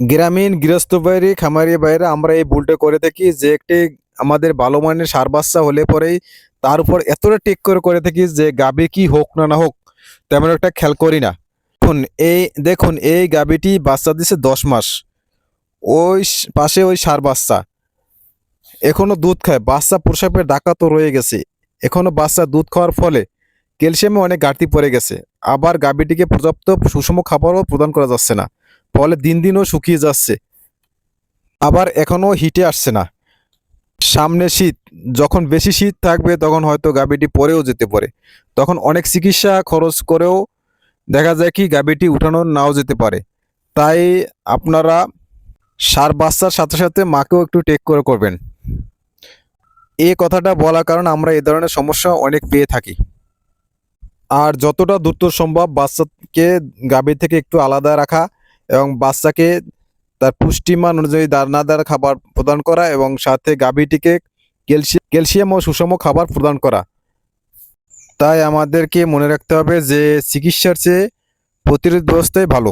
গ্রামীণ গৃহস্থ বাইরে, খামারি বাইরে আমরা এই ভুলটা করে থাকি যে একটি আমাদের ভালো মানের সার বাচ্চা হলে পরেই তার উপর এতটা টেক করে করে থাকি যে গাবি কি হোক না না হোক, তেমন একটা খেয়াল করি না। দেখুন, এই দেখুন, এই গাবিটি বাচ্চা দিছে দশ মাস। ওই পাশে ওই সার বাচ্চা। এখনও দুধ খায়। বাচ্চা প্রসাবের ডাকা তো রয়ে গেছে। এখনও বাচ্চা দুধ খাওয়ার ফলে ক্যালসিয়ামে অনেক ঘাটতি পড়ে গেছে। আবার গাবিটিকে পর্যাপ্ত সুষম খাবারও প্রদান করা যাচ্ছে না। ফলে দিন দিনও শুকিয়ে যাচ্ছে। আবার এখনও হিটে আসছে না। সামনে শীত, যখন বেশি শীত থাকবে তখন হয়তো গাবিটি পরেও যেতে পারে। তখন অনেক চিকিৎসা খরচ করেও দেখা যায় কি গাবিটি উঠানো নাও যেতে পারে। তাই আপনারা সার বাচ্চার সাথে সাথে মাকেও একটু টেক করে করবেন। এই কথাটা বলার কারণ আমরা এ ধরনের সমস্যা অনেক পেয়ে থাকি। আর যতটা দ্রুত সম্ভব বাচ্চাকে গাভী থেকে একটু আলাদা রাখা এবং বাচ্চাকে তার পুষ্টিমান অনুযায়ী দানাদার খাবার প্রদান করা এবং সাথে গাভীটিকে ক্যালসিয়াম ক্যালসিয়াম ও সুষম খাবার প্রদান করা। তাই আমাদেরকে মনে রাখতে হবে যে চিকিৎসার চেয়ে প্রতিরোধ ব্যবস্থাই ভালো।